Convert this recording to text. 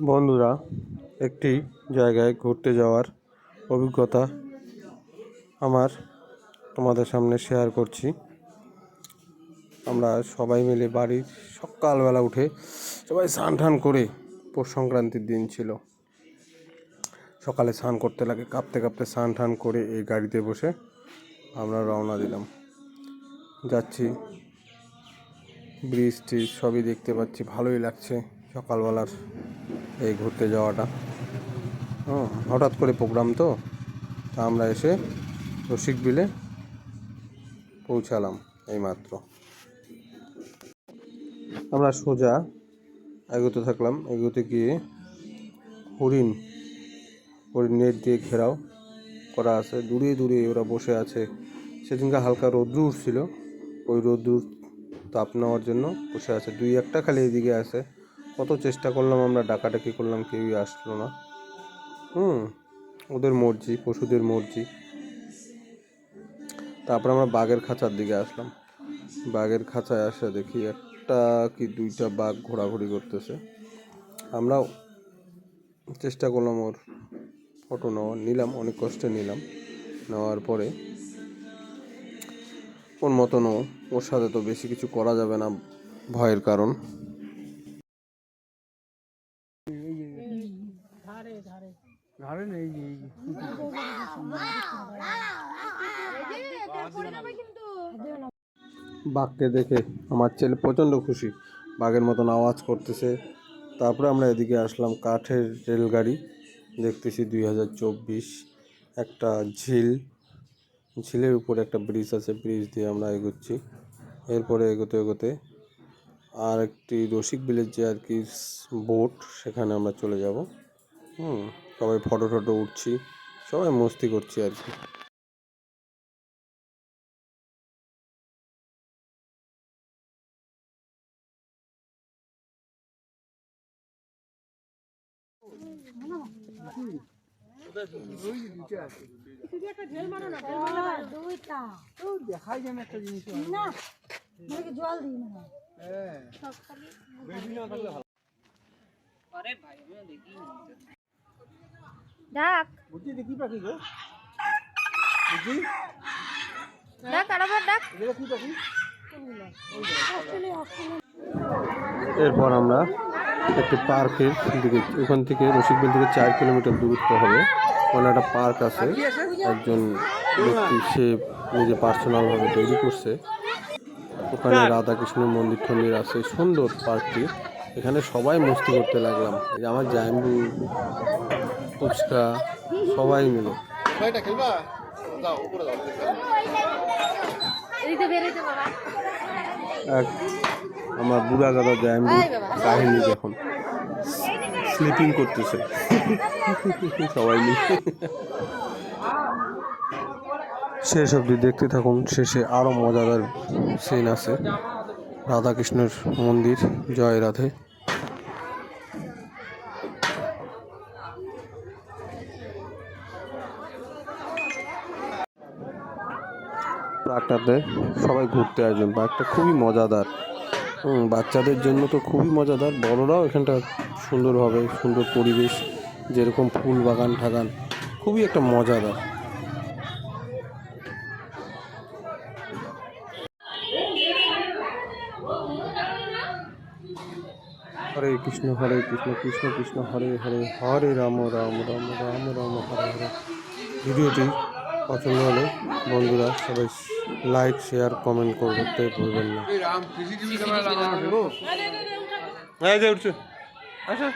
বন্ধুরা, একটি জায়গায় ঘুরতে যাওয়ার অভিজ্ঞতা আমার তোমাদের সামনে শেয়ার করছি। আমরা সবাই মিলে বাড়ির সকালবেলা উঠে সবাই স্নান টান করে পৌষ সংক্রান্তির দিন ছিল। সকালে স্নান করতে লাগে, কাঁপতে কাঁপতে স্নান টান করে এই গাড়িতে বসে আমরা রওনা দিলাম। যাচ্ছি ব্রিজ ট্রিজ সবই দেখতে পাচ্ছি, ভালোই লাগছে সকালবেলার এই ঘুরতে যাওয়াটা। হুম, হঠাৎ করে প্রোগ্রাম তো, তা আমরা এসে রসিক বিলে পৌঁছালাম এইমাত্র। আমরা সোজা এগোতে থাকলাম, এগোতে গিয়ে হরিণ হরিণ নেট দিয়ে ঘেরাও করা আছে। দূরে দূরে ওরা বসে আছে। সেদিনকে হালকা রৌদ্র উঠছিল। ওই রৌদ্র তাপ নেওয়ার জন্য বসে আছে। দুই একটা খালি এদিকে আছে। কত চেষ্টা করলাম আমরা, ডাকাডাকি করলাম, কেউই আসলো না। হুম, ওদের মর্জি, পশুদের মর্জি। তারপর আমরা বাঘের খাঁচার দিকে আসলাম। বাঘের খাঁচায় আসা দেখি একটা কি দুইটা বাঘ ঘোরাঘুরি করতেছে। আমরা চেষ্টা করলাম ওর ফটো নেওয়ার নিলাম, অনেক কষ্টে নিলাম। নেওয়ার পরে ওর মতনও, ওর সাথে তো বেশি কিছু করা যাবে না, ভয়ের কারণ। নেই এই। বাঘকে দেখে আমার ছেলে প্রচণ্ড খুশি। বাঘের মতন আওয়াজ করতেছে। তারপরে আমরা এদিকে আসলাম কাঠের রেলগাড়ি। দেখতেছি দুই হাজার চব্বিশ। একটা ঝিল। ঝিলের উপরে একটা ব্রিজ আছে ব্রিজ দিয়ে আমরা এগোচ্ছি। এরপরে এগোতে এগোতে আর একটি রসিক বিলের যে আর কি বোট সেখানে আমরা চলে যাব। হুম সবাই ফটো টটো উঠছি সবাই মস্তি করছি আর কি। জল দিই না হ্যাঁ ডাক। বুঝছি দেখি পাখি গো। বুঝছি? ডাক আরেকবার ডাক। এটা কি পাখি? এরপর আমরা একটি পার্কের দিকে ওখান থেকে রসিকবিল থেকে চার কিলোমিটার দূরত্ব হবে। ওখানে একটা পার্ক আছে। একজন ব্যক্তি সে নিজে পার্সোনালভাবে তৈরি করছে। ওখানে রাধাকৃষ্ণের মন্দির টন্দির আছে। সুন্দর পার্কটি। এখানে সবাই মস্তি করতে লাগলাম। এই আমার জাম্বু ফুচকা সবাই মিলে। এক আমার বুড়া দাদা জাম্বু কাহিনী যখন স্লিপিং করতেছে। সবাই মিলে। শেষ অবধি দেখতে থাকুন শেষে আরও মজাদার সিন আছে। রাধাকৃষ্ণের মন্দির জয় রাধে। পার্কটাতে সবাই ঘুরতে আসবেন। পার্কটা খুবই মজাদার। বাচ্চাদের জন্য তো খুবই মজাদার। বড়রাও এখানটা সুন্দরভাবে সুন্দর পরিবেশ, যেরকম ফুল বাগান ঠাগান, খুবই একটা মজাদার। হরে কৃষ্ণ হরে কৃষ্ণ কৃষ্ণ কৃষ্ণ, হরে হরে হরে রাম রাম রাম রাম রাম, হরে হরে। ভিডিওটি পছন্দ হলে বন্ধুরা সবাই লাইক শেয়ার কমেন্ট করতে ভুলবেন না এই আচ্ছা